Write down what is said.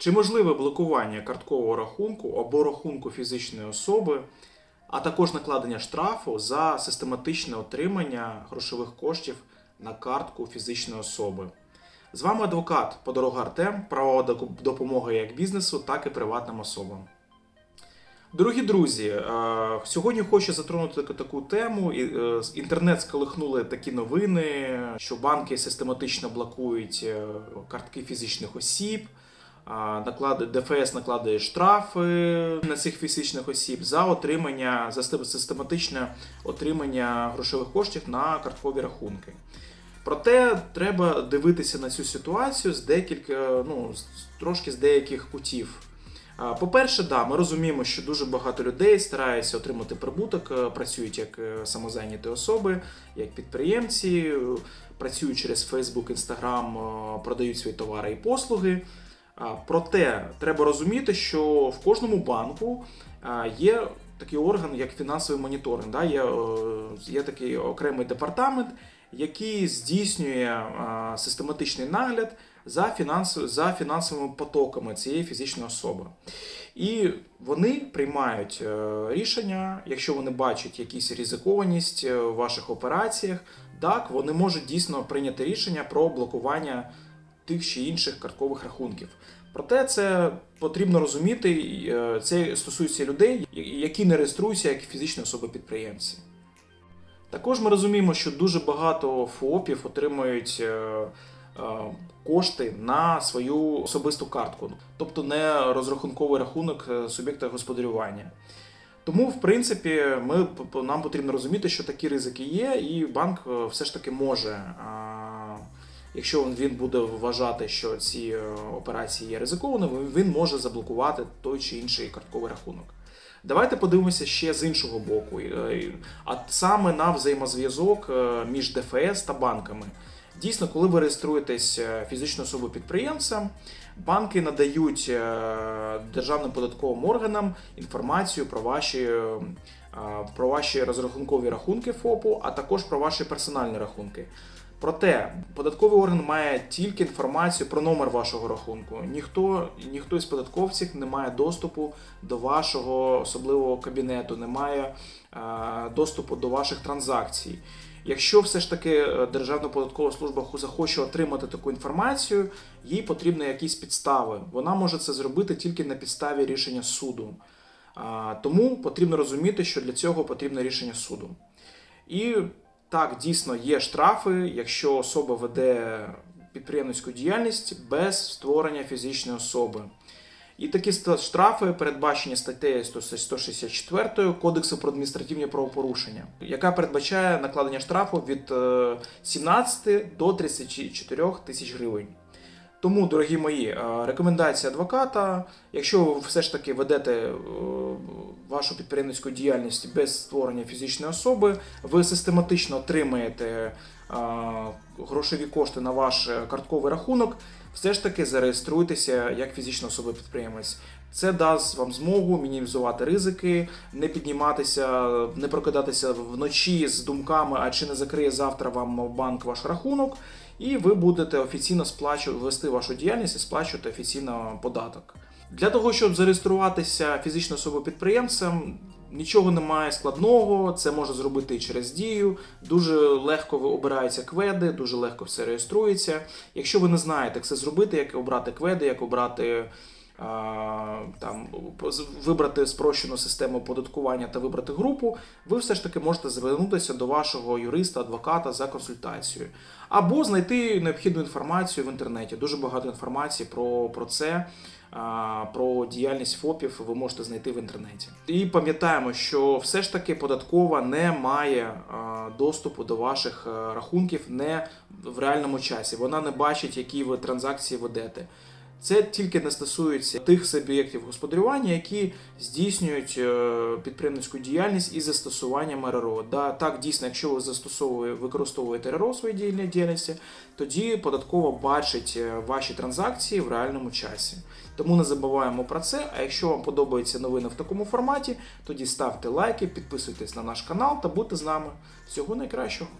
Чи можливе блокування карткового рахунку або рахунку фізичної особи, а також накладення штрафу за систематичне отримання грошових коштів на картку фізичної особи? З вами адвокат Подорога Артем, правова допомога як бізнесу, так і приватним особам. Дорогі друзі, е, сьогодні хочу затронути таку- тему. Е, Інтернет сколихнули такі новини, що банки систематично блокують е, картки фізичних осіб. Накладе- ДФС накладає штрафи на цих фізичних осіб за отримання за систематичне отримання грошових коштів на карткові рахунки. Проте треба дивитися на цю ситуацію з декілька, ну з- трошки з деяких кутів. По-перше, да, ми розуміємо, що дуже багато людей стараються отримати прибуток, е, працюють як е, самозайняті особи, як підприємці, е, працюють через Facebook, Instagram, продають свої товари і послуги. Проте треба розуміти, що в кожному банку є такий орган, як фінансовий моніторинг. Да? Є, е, є такий окремий департамент, який здійснює систематичний нагляд за, фінанс, за фінансовими потоками цієї фізичної особи. І вони приймають е, рішення, якщо вони бачать якісь ризикованість е, в ваших операціях, так вони можуть дійсно прийняти рішення про блокування тих чи інших карткових рахунків. Проте це потрібно розуміти, е, це стосується людей, які не реєструються як фізичні особи-підприємці. Також ми розуміємо, що дуже багато ФОПів отримують е, е, кошти на свою особисту картку, тобто не розрахунковий рахунок суб'єкта господарювання. Тому, в принципі, ми, нам потрібно розуміти, що такі ризики є, і банк все ж таки може, якщо він- буде вважати, що ці е, операції є ризикованими, він може заблокувати той чи інший картковий рахунок. Давайте подивимося ще з іншого боку, е, а саме на взаємозв'язок е, між ДФС та банками. Дійсно, коли ви реєструєтесь фізичною особою підприємцем, банки надають державним податковим органам інформацію про ваші, про ваші розрахункові рахунки ФОПу, а також про ваші персональні рахунки. Проте податковий орган має тільки інформацію про номер вашого рахунку. Ніхто, ніхто із податковців не має доступу до вашого особливого кабінету, не має е, доступу до ваших транзакцій. Якщо все ж таки е, Державна податкова служба захоче отримати таку інформацію, їй потрібні якісь підстави. Вона може це зробити тільки на підставі рішення суду. Тому потрібно розуміти, що для цього потрібне рішення суду. І так, дійсно є штрафи, якщо особа веде підприємницьку діяльність без створення фізичної особи. І такі штрафи передбачені статтею 164 Кодексу про адміністративні правопорушення, яка передбачає накладення штрафу від е, 17 до 34 тисяч гривень. Тому, дорогі мої, е, рекомендація адвоката, якщо ви все ж таки ведете е, вашу підприємницьку діяльність без створення фізичної особи, ви систематично отримаєте е, грошові кошти на ваш е, картковий рахунок, все ж таки зареєструйтеся як фізична особа-підприємець. Це дасть вам змогу мінімізувати ризики, не підніматися, не прокидатися вночі з думками, а чи не закриє завтра вам банк ваш рахунок, і ви будете офіційно сплачувати вести вашу діяльність і сплачувати офіційно податок. Для того, щоб зареєструватися фізичною особою підприємцем, нічого немає складного, це може зробити і через дію. Дуже легко обираються кведи, дуже легко все реєструється. Якщо ви не знаєте, як це зробити, як обрати кведи, як обрати. Там вибрати спрощену систему оподаткування та вибрати групу, ви все ж таки можете звернутися до вашого юриста, адвоката за консультацією, або знайти необхідну інформацію в інтернеті. Дуже багато інформації про, про це, про діяльність ФОПів ви можете знайти в інтернеті. І пам'ятаємо, що все ж таки податкова не має доступу до ваших е, рахунків не в реальному часі. Вона не бачить, які ви транзакції ведете. Це тільки не стосується тих суб'єктів господарювання, які здійснюють е, підприємницьку діяльність із застосуванням РРО. Да, так, дійсно, якщо ви застосовуєте, використовуєте РРО в своїй діяльності, тоді податкова бачить е, ваші транзакції в реальному часі. Тому не забуваємо про це. А якщо вам подобаються новини в такому форматі, тоді ставте лайки, підписуйтесь на наш канал та будьте з нами. Всього найкращого!